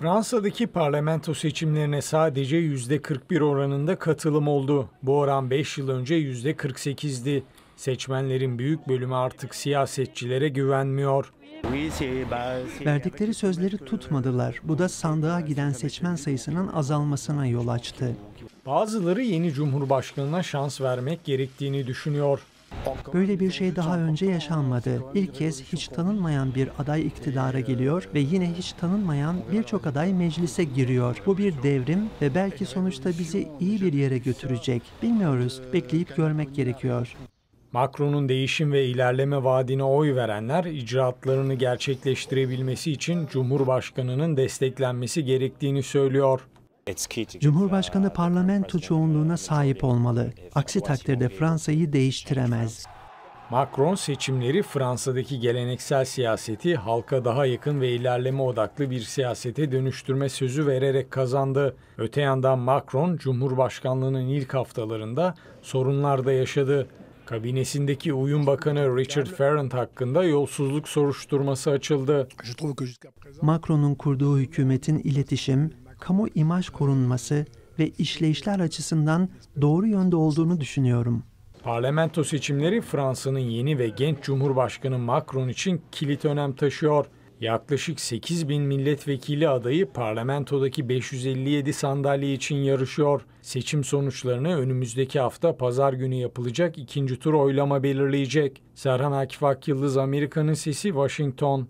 Fransa'daki parlamento seçimlerine sadece %41 oranında katılım oldu. Bu oran 5 yıl önce %48'di. Seçmenlerin büyük bölümü artık siyasetçilere güvenmiyor. Verdikleri sözleri tutmadılar. Bu da sandığa giden seçmen sayısının azalmasına yol açtı. Bazıları yeni cumhurbaşkanına şans vermek gerektiğini düşünüyor. Böyle bir şey daha önce yaşanmadı. İlk kez hiç tanınmayan bir aday iktidara geliyor ve yine hiç tanınmayan birçok aday meclise giriyor. Bu bir devrim ve belki sonuçta bizi iyi bir yere götürecek. Bilmiyoruz. Bekleyip görmek gerekiyor. Macron'un değişim ve ilerleme vaadine oy verenler icraatlarını gerçekleştirebilmesi için Cumhurbaşkanı'nın desteklenmesi gerektiğini söylüyor. Cumhurbaşkanı parlamento çoğunluğuna sahip olmalı. Aksi takdirde Fransa'yı değiştiremez. Macron seçimleri Fransa'daki geleneksel siyaseti halka daha yakın ve ilerleme odaklı bir siyasete dönüştürme sözü vererek kazandı. Öte yandan Macron, Cumhurbaşkanlığının ilk haftalarında sorunlar da yaşadı. Kabinesindeki uyum bakanı Richard Ferrand hakkında yolsuzluk soruşturması açıldı. Macron'un kurduğu hükümetin iletişim, kamu imaj korunması ve işleyişler açısından doğru yönde olduğunu düşünüyorum. Parlamento seçimleri Fransa'nın yeni ve genç Cumhurbaşkanı Macron için kilit önem taşıyor. Yaklaşık 8 bin milletvekili adayı parlamentodaki 557 sandalye için yarışıyor. Seçim sonuçlarını önümüzdeki hafta pazar günü yapılacak ikinci tur oylama belirleyecek. Serhan Akif Akyıldız, Amerika'nın Sesi, Washington.